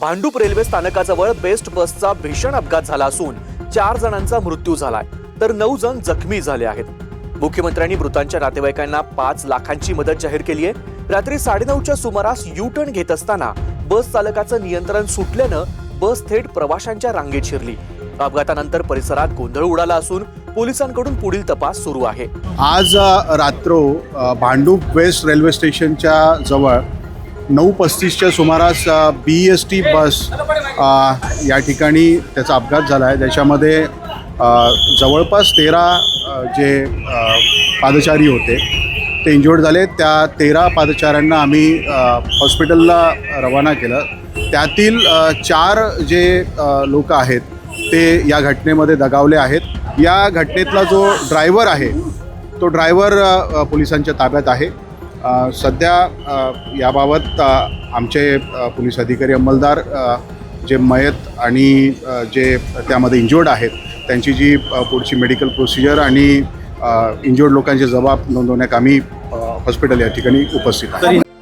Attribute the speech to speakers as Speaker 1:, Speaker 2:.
Speaker 1: Bhandup railway स्थानकाजवळ best बसचा भीषण अपघात झाला असून चार जणांचा मृत्यू झालाय. तर नऊ जण जखमी झाले आहेत. मुख्यमंत्र्यांनी मृतांच्या नातेवाईकांना पाच लाखांची मदत जाहीर केली आहे. रात्री साडेनऊच्या सुमारास यू टर्न घेत असताना बस चालकाचं नियंत्रण सुटल्यानं बस थेट प्रवाशांच्या रांगेत शिरली. अपघातानंतर परिसरात गोंधळ उडाला असून पोलिसांकडून पुढील तपास सुरू आहे.
Speaker 2: आज रात्र भांडूप वेस्ट रेल्वे स्टेशनच्या जवळ नऊ पस्तीसच्या सुमारास बी एस टी बस या ठिकाणी त्याचा अपघात झाला आहे. ज्याच्यामध्ये जवळपास तेरा जे पादचारी होते ते इंज्युअर्ड झाले. त्या तेरा पादचाऱ्यांना आम्ही हॉस्पिटलला रवाना केलं. त्यातील चार जे लोक आहेत ते या घटनेमध्ये दगावले आहेत. या घटनेतला जो ड्रायव्हर आहे तो ड्रायव्हर पोलिसांच्या ताब्यात आहे. सध्या याबाबत आमचे पोलीस अधिकारी अंमलदार जे मयत आणि जे त्यामध्ये इंज्युर्ड आहेत त्यांची जी पुढची मेडिकल प्रोसिजर आणि इंजुर्ड लोकांचे जबाब नोंदवण्यात आम्ही हॉस्पिटल या ठिकाणी उपस्थित आहे